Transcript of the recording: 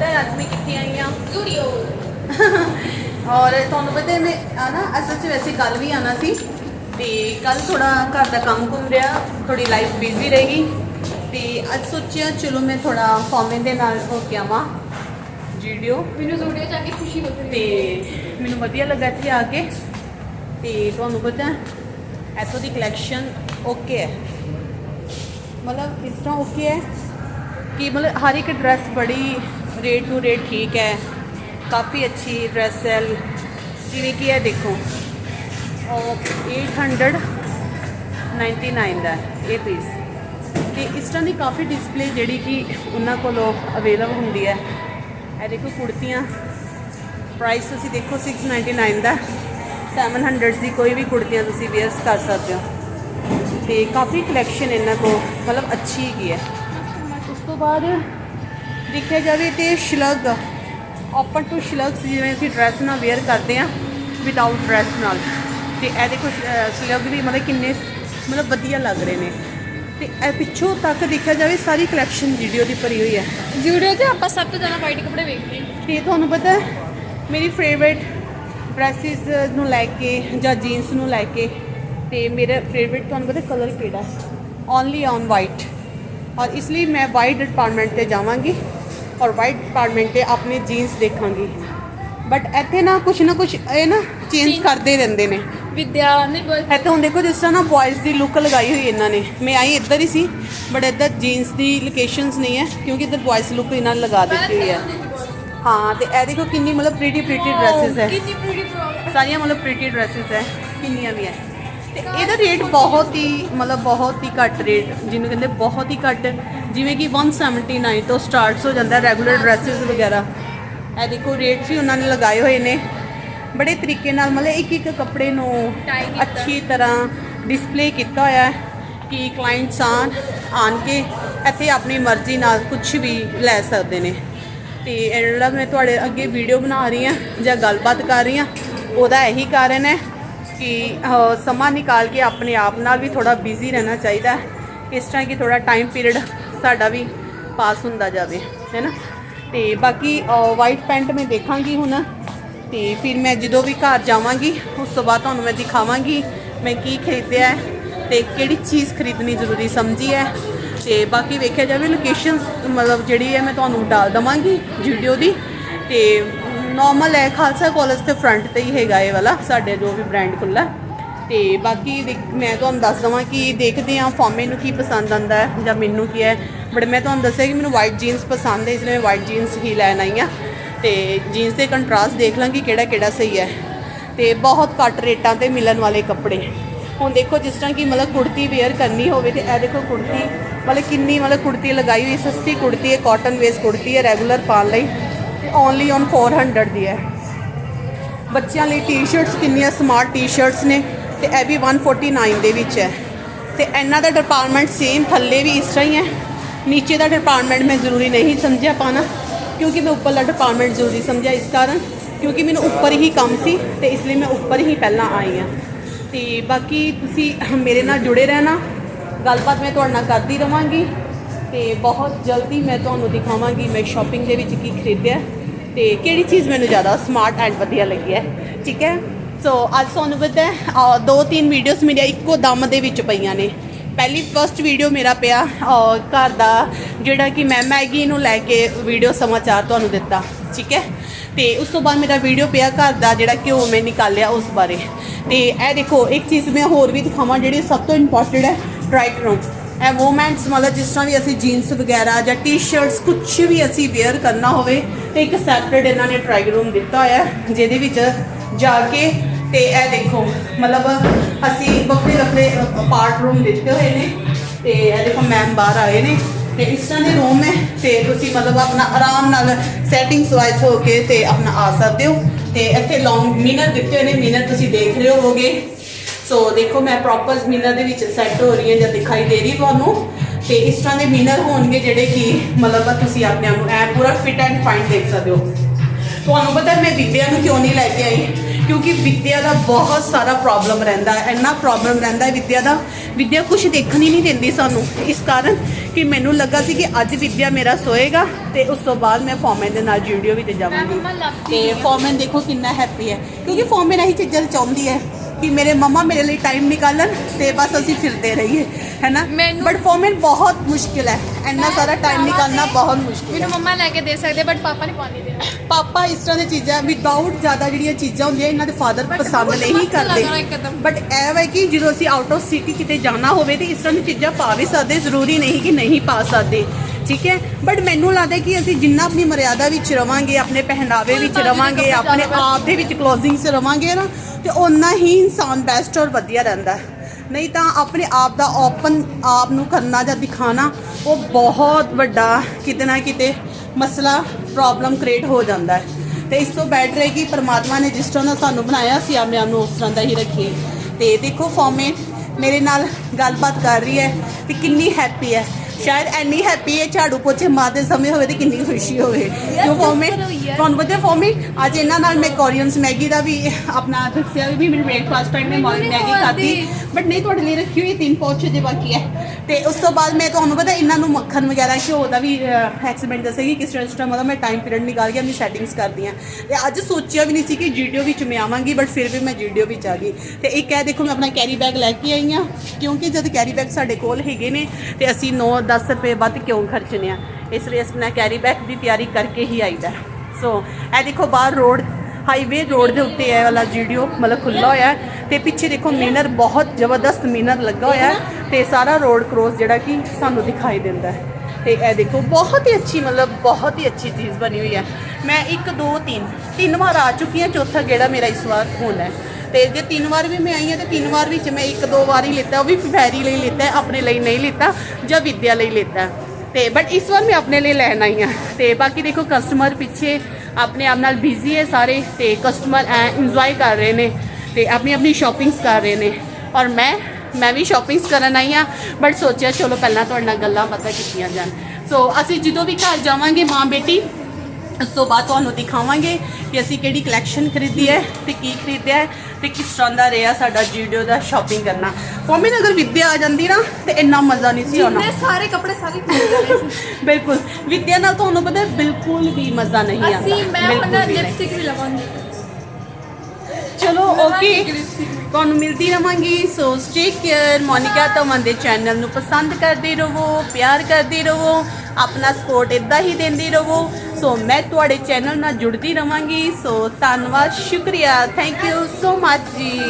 ਪਤਾ ਹੈ ਅੱਜ ਮੈਂ ਕਿੱਥੇ ਆਈ ਹਾਂ? ਜ਼ੂਡੀਓ ਔਰ ਤੁਹਾਨੂੰ ਪਤਾ ਹੈ ਮੈਂ ਆ ਨਾ ਅਸਲ 'ਚ ਵੈਸੇ ਕੱਲ ਵੀ ਆਣਾ ਸੀ ਤੇ ਕੱਲ ਥੋੜਾ ਘਰ ਦਾ ਕੰਮ ਕੁੰਮ ਰਿਹਾ ਥੋੜੀ ਲਾਈਫ ਬਿਜ਼ੀ ਰਹੇਗੀ ਤੇ ਅੱਜ ਸੋਚਿਆ ਚਲੋ ਮੈਂ ਥੋੜਾ ਫਾਰਮਨ ਦੇ ਨਾਲ ਹੋ ਕੇ ਆਵਾਂ ਵੀਡੀਓ ਮੈਨੂੰ ਜ਼ੂਡੀਓ ਜਾ ਕੇ ਖੁਸ਼ੀ ਹੋ ਤੇ ਮੈਨੂੰ ਵਧੀਆ ਲੱਗਾ ਇੱਥੇ ਆ ਕੇ। ਤੇ ਤੁਹਾਨੂੰ ਪਤਾ ਹੈ ਇੱਥੋਂ ਦੀ ਕਲੈਕਸ਼ਨ ਓਕੇ ਹੈ। ਮਤਲਬ ਇਸ ਤਰ੍ਹਾਂ ਓਕੇ ਹੈ ਕਿ ਮਤਲਬ ਹਰ ਇੱਕ ਡਰੈਸ ਬੜੀ ਰੇਟ ਟੂ ਰੇਟ ਠੀਕ ਹੈ, ਕਾਫੀ ਅੱਛੀ ਡਰੈਸ ਹੈ, ਜਿਵੇਂ ਕਿ ਇਹ ਦੇਖੋ, ਉਹ 899 ਦਾ ਇਹ ਪੀਸ ਤੇ ਇਸ ਤਰ੍ਹਾਂ ਦੀ ਕਾਫੀ ਡਿਸਪਲੇ ਜਿਹੜੀ ਕਿ ਉਹਨਾਂ ਕੋਲੋਂ ਅਵੇਲੇਬਲ ਹੁੰਦੀ ਹੈ। ਇਹ ਦੇਖੋ ਕੁੜਤੀਆਂ ਪ੍ਰਾਈਸ ਤੁਸੀਂ ਦੇਖੋ 699 ਦਾ। 700 ਦੀ ਕੋਈ ਵੀ ਕੁੜਤੀਆਂ ਤੁਸੀਂ ਵੇਅਰਸ ਕਰ ਸਕਦੇ ਹੋ। ਤੇ ਕਾਫੀ ਕਲੈਕਸ਼ਨ ਇਹਨਾਂ ਕੋਲ, ਮਤਲਬ ਅੱਛੀ ਹੈਗੀ ਹੈ। ਉਸ ਤੋਂ ਬਾਅਦ ਦੇਖਿਆ ਜਾਵੇ ਤੇ ਸ਼ਲਗ ਓਪਨ ਟੂ ਸ਼ਲਗਸ ਜਿਵੇਂ ਅਸੀਂ ਡਰੈਸ ਨਾਲ ਵੇਅਰ ਕਰਦੇ ਆ ਵਿਦਆਊਟ ਡਰੈਸ ਨਾਲ। ਤੇ ਇਹ ਦੇਖੋ ਸ਼ਲਗ ਵੀ ਮਤਲਬ ਕਿੰਨੇ ਮਤਲਬ ਵਧੀਆ ਲੱਗ ਰਹੇ ਨੇ। ਤੇ ਇਹ ਪਿੱਛੋਂ ਤੱਕ ਦੇਖਿਆ ਜਾਵੇ ਸਾਰੀ ਕਲੈਕਸ਼ਨ ਵੀਡੀਓ ਦੀ ਭਰੀ ਹੋਈ ਹੈ। ਜ਼ੂਡੀਓ ਤੇ ਆਪਾਂ ਸਭ ਤੋਂ ਜ਼ਿਆਦਾ ਵਾਈਟ ਕੱਪੜੇ ਵੇਖਦੇ ਹਾਂ। ਤੇ ਤੁਹਾਨੂੰ ਪਤਾ ਮੇਰੀ ਫੇਵਰੇਟ ਡਰੈਸਿਸ ਨੂੰ ਲੈ ਕੇ ਜਾਂ ਜੀਨਸ ਨੂੰ ਲੈ ਕੇ ਤੇ ਮੇਰਾ ਫੇਵਰੇਟ ਤੁਹਾਨੂੰ ਪਤਾ ਕਲਰ ਕਿਹੜਾ ਹੈ? ਓਨਲੀ ਔਨ ਵਾਈਟ ਔਰ ਇਸ ਲਈ ਮੈਂ ਵਾਈਟ ਡਿਪਾਰਟਮੈਂਟ ਤੇ ਜਾਵਾਂਗੀ। ਔਰ ਵਾਈਟ ਡਿਪਾਰਟਮੈਂਟ ਤੇ ਆਪਣੀ ਜੀਨਸ ਦੇਖਾਂਗੀ। ਬਟ ਇੱਥੇ ਨਾ ਕੁਛ ਨਾ ਕੁਛ ਇਹ ਨਾ ਚੇਂਜ ਕਰਦੇ ਰਹਿੰਦੇ ਨੇ। ਵਿਦਿਆ ਨਹੀਂ ਬੋਲ ਇੱਥੇ ਹੁਣ ਦੇਖੋ ਜਿਸ ਤਰ੍ਹਾਂ ਨਾ ਬॉयਜ਼ ਦੀ ਲੁੱਕ ਲਗਾਈ ਹੋਈ ਇਹਨਾਂ ਨੇ। ਮੈਂ ਆਈ ਇੱਧਰ ਹੀ ਸੀ ਬਟ ਇੱਧਰ ਜੀਨਸ ਦੀ ਲੋਕੇਸ਼ਨਸ ਨਹੀਂ ਹੈ ਕਿਉਂਕਿ ਇੱਧਰ ਬॉयਜ਼ ਲੁੱਕ ਇਹਨਾਂ ਨੇ ਲਗਾ ਦਿੱਤੀ ਹੋਈ ਹੈ। ਹਾਂ ਤੇ ਇਹ ਦੇਖੋ ਕਿੰਨੀ ਮਤਲਬ ਪ੍ਰੀਟੀ ਪ੍ਰੀਟੀ ਡਰੈਸਸ ਹੈ। ਕਿੰਨੀ ਪ੍ਰੀਟੀ ਸਾਰੀਆਂ ਮਤਲਬ ਪ੍ਰੀਟੀ ਡਰੈਸਸ ਹੈ ਕਿੰਨੀਆਂ ਵੀ ਹੈ। ਤੇ ਇਹਦਾ ਰੇਟ ਬਹੁਤ ਹੀ ਮਤਲਬ ਬਹੁਤ ਹੀ ਘੱਟ ਰੇਟ ਜਿਹਨੂੰ ਕਹਿੰਦੇ ਬਹੁਤ ਹੀ ਘੱਟ ਜਿਵੇਂ ਕਿ 179 ਤੋਂ ਸਟਾਰਟਸ ਹੋ ਜਾਂਦਾ ਰੈਗੂਲਰ ਡਰੈਸਸ ਵਗੈਰਾ। ਇਹ ਦੇਖੋ ਰੇਟ ਵੀ ਉਹਨਾਂ ਨੇ ਲਗਾਏ ਹੋਏ ਨੇ। ਬੜੇ ਤਰੀਕੇ ਨਾਲ ਮਤਲਬ ਇੱਕ ਇੱਕ ਕੱਪੜੇ ਨੂੰ। ਅੱਛੀ ਤਰ੍ਹਾਂ ਡਿਸਪਲੇ ਕੀਤਾ ਹੋਇਆ ਹੈ ਕਿ ਕਲਾਇੰਟਸ ਆਣ ਆਣ ਕੇ ਇੱਥੇ ਆਪਣੀ ਮਰਜ਼ੀ ਨਾਲ ਕੁਝ ਵੀ ਲੈ ਸਕਦੇ ਨੇ। ਤੇ ਇਹ ਜਿਹੜਾ ਮੈਂ ਤੁਹਾਡੇ ਅੱਗੇ ਵੀਡੀਓ ਬਣਾ ਰਹੀ ਹਾਂ ਜਾਂ ਗੱਲਬਾਤ ਕਰ ਰਹੀ ਹਾਂ ਉਹਦਾ ਇਹੀ ਕਾਰਨ ਹੈ। ਕਿ ਸਮਾਂ ਨਿਕਾਲ ਕੇ ਆਪਣੇ ਆਪ ਨਾਲ ਵੀ ਥੋੜਾ ਬਿਜ਼ੀ ਰਹਿਣਾ ਚਾਹੀਦਾ ਇਸ ਤਰ੍ਹਾਂ ਕਿ ਥੋੜਾ ਟਾਈਮ ਪੀਰੀਅਡ ਸਾਡਾ ਵੀ ਪਾਸ ਹੁੰਦਾ ਜਾਵੇ, ਹੈ ਨਾ? ਤੇ ਬਾਕੀ ਵਾਈਟ ਪੈਂਟ ਮੈਂ ਦੇਖਾਂਗੀ ਹੁਣ। ਤੇ ਫਿਰ ਮੈਂ ਜਦੋਂ ਵੀ ਘਰ ਜਾਵਾਂਗੀ, ਉਸ ਤੋਂ ਬਾਅਦ ਤੁਹਾਨੂੰ ਮੈਂ ਦਿਖਾਵਾਂਗੀ ਮੈਂ ਕੀ ਖਰੀਦਿਆ ਹੈ ਤੇ ਕਿਹੜੀ ਚੀਜ਼ ਖਰੀਦਣੀ ਜ਼ਰੂਰੀ ਸਮਝੀ ਹੈ। ਤੇ ਬਾਕੀ ਵੇਖਿਆ ਜਾਵੇ ਲੋਕੇਸ਼ਨਸ ਮਤਲਬ ਜਿਹੜੀ ਹੈ ਮੈਂ ਤੁਹਾਨੂੰ ਡਾਲ ਦਵਾਂਗੀ ਵੀਡੀਓ ਦੀ। ਤੇ ਨਾਰਮਲ ਹੈ, ਖਾਲਸਾ ਕਾਲਜ ਦੇ ਫਰੰਟ ਤੇ ਹੀ ਹੈਗਾ ਇਹ ਵਾਲਾ, ਸਾਡੇ ਜੋ ਵੀ ਬ੍ਰਾਂਡ ਖੁੱਲਾ ਤੇ ਬਾਕੀ ਦੇਖ- ਮੈਂ ਤੁਹਾਨੂੰ ਦੱਸ ਦਵਾਂ ਕਿ ਦੇਖਦੇ ਹਾਂ ਫਾਰਮੇ ਨੂੰ ਕੀ ਪਸੰਦ ਆਂਦਾ ਹੈ ਜਾਂ ਮੈਨੂੰ ਕੀ ਹੈ। ਬਟ ਮੈਂ ਤੁਹਾਨੂੰ ਦੱਸਿਆ ਕਿ ਮੈਨੂੰ ਵਾਈਟ ਜੀਨਸ ਪਸੰਦ ਹੈ ਇਸ ਲਈ ਮੈਂ ਵਾਈਟ ਜੀਨਸ ਹੀ ਲੈਣ ਆਈ ਹਾਂ। ਤੇ ਜੀਨਸ ਦੇ ਕੰਟਰਾਸਟ ਦੇਖ ਲਾਂਗੀ ਕਿਹੜਾ ਕਿਹੜਾ ਸਹੀ ਹੈ। ਤੇ ਬਹੁਤ ਘੱਟ ਰੇਟਾਂ ਤੇ ਮਿਲਣ ਵਾਲੇ ਕੱਪੜੇ। ਹੁਣ ਦੇਖੋ ਜਿਸ ਤਰ੍ਹਾਂ ਕਿ ਮਤਲਬ ਕੁੜਤੀ ਵੇਅਰ ਕਰਨੀ ਹੋਵੇ ਤੇ ਇਹ ਦੇਖੋ ਕੁੜਤੀ, ਮਤਲਬ ਕਿੰਨੀ ਮਤਲਬ ਕੁੜਤੀ ਲਗਾਈ ਹੋਈ ਸਸਤੀ ਕੁੜਤੀ ਹੈ ਕਾਟਨ ਵੇਸ ਕੁੜਤੀ ਹੈ ਰੈਗੂਲਰ ਪਾਉਣ ਲਈ। ਓਨਲੀ ਔਨ 400 ਦੀ ਹੈ। ਬੱਚਿਆਂ ਲਈ ਟੀ-ਸ਼ਰਟਸ ਕਿੰਨੀਆਂ ਸਮਾਰਟ ਟੀ-ਸ਼ਰਟਸ ਨੇ ਤੇ ਇਹ ਵੀ 149 ਦੇ ਵਿੱਚ ਹੈ। ਤੇ ਇਹਨਾਂ ਦਾ ਡਿਪਾਰਟਮੈਂਟ ਸੇਮ ਥੱਲੇ ਵੀ ਇਸ ਤਰ੍ਹਾਂ ਹੀ ਹੈ। ਨੀਚੇ ਦਾ ਡਿਪਾਰਟਮੈਂਟ ਮੈਂ ਜ਼ਰੂਰੀ ਨਹੀਂ ਸਮਝਿਆ ਪਾਣਾ, ਕਿਉਂਕਿ ਮੈਂ ਉੱਪਰਲਾ ਡਿਪਾਰਟਮੈਂਟ ਜ਼ਰੂਰੀ ਸਮਝਿਆ ਇਸ ਕਾਰਨ, ਕਿਉਂਕਿ ਮੈਨੂੰ ਉੱਪਰ ਹੀ ਕੰਮ ਸੀ ਤੇ ਇਸ ਲਈ ਮੈਂ ਉੱਪਰ ਹੀ ਪਹਿਲਾਂ ਆਈ ਹਾਂ। ਤੇ ਬਾਕੀ ਤੁਸੀਂ ਮੇਰੇ ਨਾਲ ਜੁੜੇ ਰਹਿਣਾ, ਗੱਲਬਾਤ ਮੈਂ ਤੁਹਾਡੇ ਨਾਲ ਕਰਦੀ ਰਵਾਂਗੀ ਤੇ ਬਹੁਤ ਜਲਦੀ ਮੈਂ ਤੁਹਾਨੂੰ ਦਿਖਾਵਾਂਗੀ ਮੈਂ ਸ਼ਾਪਿੰਗ ਦੇ ਵਿੱਚ ਕੀ ਖਰੀਦਿਆ। ਤੇ ਕਿਹੜੀ ਚੀਜ਼ ਮੈਨੂੰ ਜ਼ਿਆਦਾ ਸਮਾਰਟ ਐਂਡ ਵਧੀਆ ਲੱਗੀ ਹੈ? ਠੀਕ ਹੈ? ਸੋ ਅੱਜ ਤੁਹਾਨੂੰ ਪਤਾ ਹੈ ਦੋ ਤਿੰਨ ਵੀਡੀਓਜ਼ ਮੇਰੀਆਂ ਇੱਕੋ ਦਮ ਦੇ ਵਿੱਚ ਪਈਆਂ ਨੇ। ਪਹਿਲੀ ਫਰਸਟ ਵੀਡੀਓ ਮੇਰਾ ਪਿਆ ਘਰ ਦਾ ਜਿਹੜਾ ਕਿ ਮੈਂ ਮੈਗੀ ਨੂੰ ਲੈ ਕੇ ਵੀਡੀਓ ਸਮਾਚਾਰ ਤੁਹਾਨੂੰ ਦਿੱਤਾ। ਠੀਕ ਹੈ? ਤੇ ਉਸ ਤੋਂ ਬਾਅਦ ਮੇਰਾ ਵੀਡੀਓ ਪਿਆ ਘਰ ਦਾ ਜਿਹੜਾ ਘਿਓ ਮੈਂ ਨਿਕਾਲਿਆ ਉਸ ਬਾਰੇ। ਤੇ ਇਹ ਦੇਖੋ, ਇੱਕ ਚੀਜ਼ ਮੈਂ ਹੋਰ ਵੀ ਦਿਖਾਵਾਂ ਜਿਹੜੀ ਸਭ ਤੋਂ ਇੰਪੋਰਟੈਂਟ ਹੈ ਟਰਾਈ ਰੂਮ ਇਹ ਮੂਮੈਂਟਸ ਮਤਲਬ ਜਿਸ ਤਰ੍ਹਾਂ ਵੀ ਅਸੀਂ ਜੀਨਸ ਵਗੈਰਾ ਜਾਂ ਟੀ-ਸ਼ਰਟਸ ਕੁਝ ਵੀ ਅਸੀਂ ਵੇਅਰ ਕਰਨਾ ਹੋਵੇ, ਤੇ ਇੱਕ ਸੈਪਰੇਟ ਇਹਨਾਂ ਨੇ ਟਰਾਈ ਰੂਮ ਦਿੱਤਾ ਹੋਇਆ ਜਿਹਦੇ ਵਿੱਚ ਜਾ ਕੇ ਤੇ ਇਹ ਦੇਖੋ, ਮਤਲਬ ਅਸੀਂ ਵੱਖਰੇ ਵੱਖਰੇ ਪਾਰਟ ਰੂਮ ਦਿੱਤੇ ਹੋਏ ਨੇ, ਤੇ ਇਹ ਦੇਖੋ ਮੈਮ ਬਾਹਰ ਆਏ ਨੇ, ਤੇ ਇਸ ਤਰ੍ਹਾਂ ਦੇ ਰੂਮ ਹੈ, ਤੇ ਤੁਸੀਂ ਮਤਲਬ ਆਪਣਾ ਆਰਾਮ ਨਾਲ ਸੈਟਿੰਗਸ ਵਾਈਜ਼ ਹੋ ਕੇ ਤੇ ਆਪਣਾ ਆ ਸਕਦੇ ਹੋ, ਤੇ ਇੱਥੇ ਲੌਂਗ ਮਿਨਰ ਦਿੱਤੇ ਹੋਏ ਨੇ ਮਿਨਰ ਤੁਸੀਂ ਦੇਖ ਰਹੇ ਹੋਵੋਗੇ। ਸੋ ਦੇਖੋ ਮੈਂ ਪ੍ਰੋਪਰ ਮਿਨਰ ਦੇ ਵਿੱਚ ਸੈੱਟ ਹੋ ਰਹੀ ਹਾਂ ਜਾਂ ਦਿਖਾਈ ਦੇ ਰਹੀ ਤੁਹਾਨੂੰ। ਤੇ ਇਸ ਤਰ੍ਹਾਂ ਦੇ ਮਿਨਰ ਹੋਣਗੇ ਜਿਹੜੇ ਕਿ ਮਤਲਬ ਤੁਸੀਂ ਆਪਣੇ ਆਪ ਨੂੰ ਐ ਪੂਰਾ ਫਿਟ ਐਂਡ ਫਾਈਨ ਦੇਖ ਸਕਦੇ ਹੋ। ਤੁਹਾਨੂੰ ਪਤਾ ਮੈਂ ਵਿਦਿਆ ਨੂੰ ਕਿਉਂ ਨਹੀਂ ਲੈ ਕੇ ਆਈ? ਕਿਉਂਕਿ ਵਿਦਿਆ ਦਾ ਬਹੁਤ ਸਾਰਾ ਪ੍ਰੋਬਲਮ ਰਹਿੰਦਾ ਹੈ। ਇੰਨਾ ਪ੍ਰੋਬਲਮ ਰਹਿੰਦਾ ਹੈ ਵਿਦਿਆ ਦਾ। ਵਿਦਿਆ ਕੁਝ ਦੇਖਣ ਹੀ ਨਹੀਂ ਦਿੰਦੀ ਸਾਨੂੰ। ਇਸ ਕਾਰਨ ਕਿ ਮੈਨੂੰ ਲੱਗਾ ਸੀ ਕਿ ਅੱਜ ਵਿਦਿਆ ਮੇਰਾ ਸੋਏਗਾ ਤੇ ਉਸ ਤੋਂ ਬਾਅਦ ਮੈਂ ਫੋਰਮੈਨ ਦੇ ਨਾਲ ਜੂਡੀਓ ਵੀ ਤੇ ਜਾਵਾਂਗੀ। ਤੇ ਫੋਰਮੈਨ ਦੇਖੋ ਕਿੰਨਾ ਹੈਪੀ ਹੈ। ਕਿਉਂਕਿ ਫੋਰਮੈਨ ਇਹੀ ਚੀਜ਼ਾਂ ਚਾਹੁੰਦੀ ਹੈ। ਕਿ ਮੇਰੇ ਮਮਾ ਮੇਰੇ ਲਈ ਟਾਈਮ ਨਿਕਾਲਣ ਤੇ ਬਸ ਅਸੀਂ ਫਿਰਦੇ ਰਹੀਏ ਹੈਨਾ? ਮੈਨੂੰ- ਬਟ ਫੋਰਮੈਨ ਬਹੁਤ ਮੁਸ਼ਕਿਲ ਹੈ। ਇੰਨਾ ਸਾਰਾ ਟਾਈਮ ਨਿਕਾਲਣਾ ਬਹੁਤ ਮੁਸ਼ਕਿਲ ਹੈ। ਮੈਨੂੰ ਮੰਮਾ ਲੈ ਕੇ ਦੇ ਸਕਦੇ ਬਟ ਪਾਪਾ ਨੇ ਪਾਣੀ ਦੇਣਾ ਪਾਪਾ ਇਸ ਤਰ੍ਹਾਂ ਦੀ ਚੀਜ਼ਾਂ ਵਿਦਆਊਟ ਜ਼ਿਆਦਾ ਜਿਹੜੀਆਂ ਚੀਜ਼ਾਂ ਹੁੰਦੀਆਂ ਇਹਨਾਂ ਦੇ ਫਾਦਰ ਪਸੰਦ ਨਹੀਂ ਮਸਤ ਕਰਦੇ। ਲੱਗਣਾ ਇੱਕਦਮ। ਬਟ ਇਹ ਹੈ ਕਿ ਜਦੋਂ ਅਸੀਂ ਆਊਟ ਆਫ ਸਿਟੀ ਕਿਤੇ ਜਾਣਾ ਹੋਵੇ ਤੇ ਇਸ ਤਰ੍ਹਾਂ ਦੀ ਚੀਜ਼ਾਂ ਪਾ ਵੀ ਸਕਦੇ ਜ਼ਰੂਰੀ ਨਹੀਂ ਕਿ ਨਹੀਂ ਪਾ ਸਕਦੇ। ਠੀਕ ਹੈ? ਬਟ ਮੈਨੂੰ ਲੱਗਦਾ ਕਿ ਅਸੀਂ ਜਿੰਨਾ ਆਪਣੀ ਮਰਿਆਦਾ ਵਿੱਚ ਰਵਾਂਗੇ ਆਪਣੇ ਪਹਿਨਾਵੇ ਵਿੱਚ ਰਵਾਂਗੇ ਆਪਣੇ ਆਪ ਦੇ ਵਿੱਚ ਕਲੋਜ਼ਿੰਗ 'ਚ ਰਵਾਂਗੇ ਨਾ ਤੇ ਓਨਾ ਹੀ ਇਨਸਾਨ ਬੈਸਟ ਔਰ ਵਧੀਆ ਰਹਿੰਦਾ ਹੈ। ਨਹੀਂ ਤਾਂ ਆਪਣੇ ਆਪ ਦਾ ਓਪਨ ਆਪ ਨੂੰ ਕਰਨਾ ਜਾਂ ਦਿਖਾਣਾ ਉਹ ਬਹੁਤ ਵੱਡਾ ਕਿਤੇ ਨਾ ਕਿਤੇ ਮਸਲਾ ਪ੍ਰੋਬਲਮ ਕ੍ਰੀਏਟ ਹੋ ਜਾਂਦਾ ਹੈ। ਤੇ ਇਸ ਤੋਂ ਬੈਟਰ ਹੈ ਕਿ ਪ੍ਰਮਾਤਮਾ ਨੇ ਜਿਸ ਤਰ੍ਹਾਂ ਦਾ ਸਾਨੂੰ ਬਣਾਇਆ ਸੀ ਆਮੇ ਆਪ ਨੂੰ ਉਸ ਤਰ੍ਹਾਂ ਦਾ ਹੀ ਰੱਖੀਏ। ਤੇ ਦੇਖੋ ਫੋਮੇ ਮੇਰੇ ਨਾਲ ਗੱਲਬਾਤ ਕਰ ਰਹੀ ਹੈ ਤੇ ਕਿੰਨੀ ਹੈਪੀ ਹੈ। ਸ਼ਾਇਦ ਐਨੀ ਹੈਪੀ ਹੈ ਝਾੜੂ ਪੋਚੇ ਮਾਰਦੇ ਸਮੇਂ ਹੋਵੇ ਤੇ ਕਿੰਨੀ ਖੁਸ਼ੀ ਹੋਵੇ ਕਿਉਂ ਫੋਮੇ। ਤੁਹਾਨੂੰ ਪਤਾ ਫੋਮੇ ਅੱਜ ਇਹਨਾਂ ਨਾਲ ਮੈਂ ਕੋਰੀਅਨਸ ਮੈਗੀ ਦਾ ਵੀ ਆਪਣਾ ਦੱਸਿਆ ਵੀ ਮੈਨੂੰ ਬ੍ਰੇਕਫਾਸਟ ਟਾਈਮ ਮੈਂ ਮੈਗੀ। ਖਾਧੀ ਬਟ ਨਹੀਂ ਤੁਹਾਡੇ ਲਈ ਰੱਖੀ ਹੋਈ ਤਿੰਨ ਪੌਚ ਜੇ ਬਾਕੀ ਹੈ। ਤੇ ਉਸ ਤੋਂ ਬਾਅਦ ਮੈਂ ਤੁਹਾਨੂੰ ਪਤਾ ਇਹਨਾਂ ਨੂੰ ਮੱਖਣ ਵਗੈਰਾ ਘਿਓ ਦਾ ਵੀ ਐਕਸਪੈਰੀਮੈਂਟ ਦੱਸੇਗੀ ਕਿਸ ਤਰ੍ਹਾਂ ਸਿਸਟਮ ਉਹਦਾ ਮੈਂ ਟਾਈਮ ਪੀਰੀਅਡ ਨਿਕਾਲ ਕੇ ਆਪਣੀ ਸੈਟਿੰਗਸ ਕਰਦੀ ਹਾਂ। ਤੇ ਅੱਜ ਸੋਚਿਆ ਵੀ ਨਹੀਂ ਸੀ ਕਿ ਜੀਡੀਓ ਵਿੱਚ ਮੈਂ ਆਵਾਂਗੀ ਬਟ ਫਿਰ ਵੀ ਮੈਂ ਜੀਡੀਓ ਵਿੱਚ ਆ ਗਈ। ਤੇ ਇੱਕ ਹੈ ਦੇਖੋ ਮੈਂ ਆਪਣਾ ਕੈਰੀ ਬੈਗ ਲੈ ਕੇ ਆਈ ਹਾਂ ਕਿਉਂਕਿ ਜਦ ਕੈਰੀ ਬੈਗ ਸਾਡੇ ਕੋਲ ਹੈਗੇ ਨੇ ਤੇ ਅਸੀਂ 9-10 ਰੁਪਏ ਵੱਧ ਕਿਉਂ ਖਰਚਨੇ ਆ। ਇਸ ਲਈ ਅਸੀਂ ਆਪਣਾ ਕੈਰੀ ਬੈਗ ਦੀ ਤਿਆਰੀ ਕਰਕੇ ਹੀ ਆਈਦਾ। ਸੋ ਇਹ ਦੇਖੋ ਬਾਹਰ ਰੋਡ ਹਾਈਵੇ ਰੋਡ ਦੇ ਉੱਤੇ ਇਹ ਵਾਲਾ ਜੀਡੀਓ ਮਤਲਬ ਖੁੱਲਾ ਹੋਇਆ ਹੈ। ਤੇ ਪਿੱਛੇ ਦੇਖੋ ਮੀਨਰ, ਬਹੁਤ ਜ਼ਬਰਦਸਤ ਮੀਨਰ ਲੱਗਾ ਹੋਇਆ ਹੈ ਤੇ ਸਾਰਾ ਰੋਡ ਕ੍ਰੋਸ ਜਿਹੜਾ ਕਿ ਸਾਨੂੰ ਦਿਖਾਈ ਦਿੰਦਾ ਹੈ। ਤੇ ਇਹ ਦੇਖੋ, ਬਹੁਤ ਹੀ ਅੱਛੀ ਮਤਲਬ ਬਹੁਤ ਹੀ ਅੱਛੀ ਚੀਜ਼ ਬਣੀ ਹੋਈ ਹੈ। ਮੈਂ 1 2 3 ਤਿੰਨ ਵਾਰ ਆ ਚੁੱਕੀ ਹਾਂ, ਚੌਥਾ ਗੇੜਾ ਮੇਰਾ ਇਸ ਵਾਰ ਹੋਣਾ ਹੈ। ਤੇ ਜੇ ਤਿੰਨ ਵਾਰ ਵੀ ਮੈਂ ਆਈ ਹਾਂ, ਤੇ ਤਿੰਨ ਵਾਰ ਵਿੱਚ ਮੈਂ ਇੱਕ, ਦੋ ਵਾਰ ਹੀ ਲਿੱਤਾ, ਉਹ ਵੀ ਫੈਰੀ ਲਈ ਲਿੱਤਾ ਆਪਣੇ ਲਈ ਨਹੀਂ ਲਿੱਤਾ, ਜਾਂ ਵਿਦਿਆ ਲਈ ਲਿੱਤਾ ਤੇ ਬਟ ਇਸ ਵਾਰ ਮੈਂ ਆਪਣੇ ਲਈ ਲੈਣ ਆਈ ਹਾਂ। ਤੇ ਬਾਕੀ ਦੇਖੋ ਕਸਟਮਰ ਪਿੱਛੇ ਆਪਣੇ ਆਪ ਨਾਲ ਬਿਜ਼ੀ ਹੈ ਸਾਰੇ ਤੇ ਕਸਟਮਰ ਇੰਜੋਏ ਕਰ ਰਹੇ ਨੇ ਤੇ ਆਪਣੀ ਆਪਣੀ ਸ਼ਾਪਿੰਗਸ ਕਰ ਰਹੇ ਨੇ। ਔਰ ਮੈਂ ਮੈਂ ਵੀ ਸ਼ਾਪਿੰਗਸ ਕਰਨ ਆਈ ਹਾਂ ਬਟ ਸੋਚਿਆ ਚਲੋ ਪਹਿਲਾਂ ਤੁਹਾਡੇ ਨਾਲ ਗੱਲਾਂ ਪਤਾ ਕੀਤੀਆਂ ਜਾਣ। ਸੋ ਅਸੀਂ ਜਦੋਂ ਵੀ ਘਰ ਜਾਵਾਂਗੇ ਮਾਂ ਬੇਟੀ, ਉਸ ਤੋਂ ਬਾਅਦ ਤੁਹਾਨੂੰ ਦਿਖਾਵਾਂਗੇ ਕਿ ਅਸੀਂ ਕਿਹੜੀ ਕਲੈਕਸ਼ਨ ਖਰੀਦੀ ਹੈ ਤੇ ਕੀ ਖਰੀਦਿਆ ਹੈ। ਤੇ ਕਿਸ ਤਰ੍ਹਾਂ ਦਾ ਰਿਹਾ ਸਾਡਾ ਜੀਡੀਓ ਦਾ ਸ਼ਾਪਿੰਗ ਕਰਨਾ। ਕੋਮਿਨ ਅਗਰ ਵਿਦਿਆ ਆ ਜਾਂਦੀ ਨਾ ਤੇ ਇੰਨਾ ਮਜ਼ਾ ਨਹੀਂ ਸੀ ਆਉਣਾ। ਜਿੰਨੇ ਸਾਰੇ ਕੱਪੜੇ ਸਾਰੇ ਖਰੀਦ ਲਏ ਸੀ ਬਿਲਕੁਲ। ਵਿਦਿਆ ਨਾਲ ਤੁਹਾਨੂੰ ਪਤਾ ਹੈ, ਬਿਲਕੁਲ ਵੀ ਮਜ਼ਾ ਨਹੀਂ ਆਉਂਦਾ। ਅਸੀਂ ਮੈਂ ਬਿਲਕੁਲ ਹੁਣ ਵੀ ਨਹੀਂ। ਲਿਪਸਟਿਕ ਵੀ ਲਵਾਂਗੀ। ਚਲੋ ਓਕੇ ਤੁਹਾਨੂੰ ਮਿਲਦੀ ਰਵਾਂਗੀ so stay care Monika Taman ਦੇ ਚੈਨਲ ਨੂੰ ਪਸੰਦ ਕਰਦੇ ਰਹੋ ਪਿਆਰ ਕਰਦੇ ਰਹੋ ਆਪਣਾ ਸਪੋਰਟ ਇਦਾਂ ਹੀ ਦਿੰਦੇ ਰਹੋ। ਸੋ ਮੈਂ ਤੁਹਾਡੇ ਚੈਨਲ ਨਾਲ ਜੁੜਦੀ ਰਵਾਂਗੀ। ਸੋ ਧੰਨਵਾਦ, ਸ਼ੁਕਰੀਆ। ਥੈਂਕ ਯੂ ਸੋ ਮਚ ਜੀ।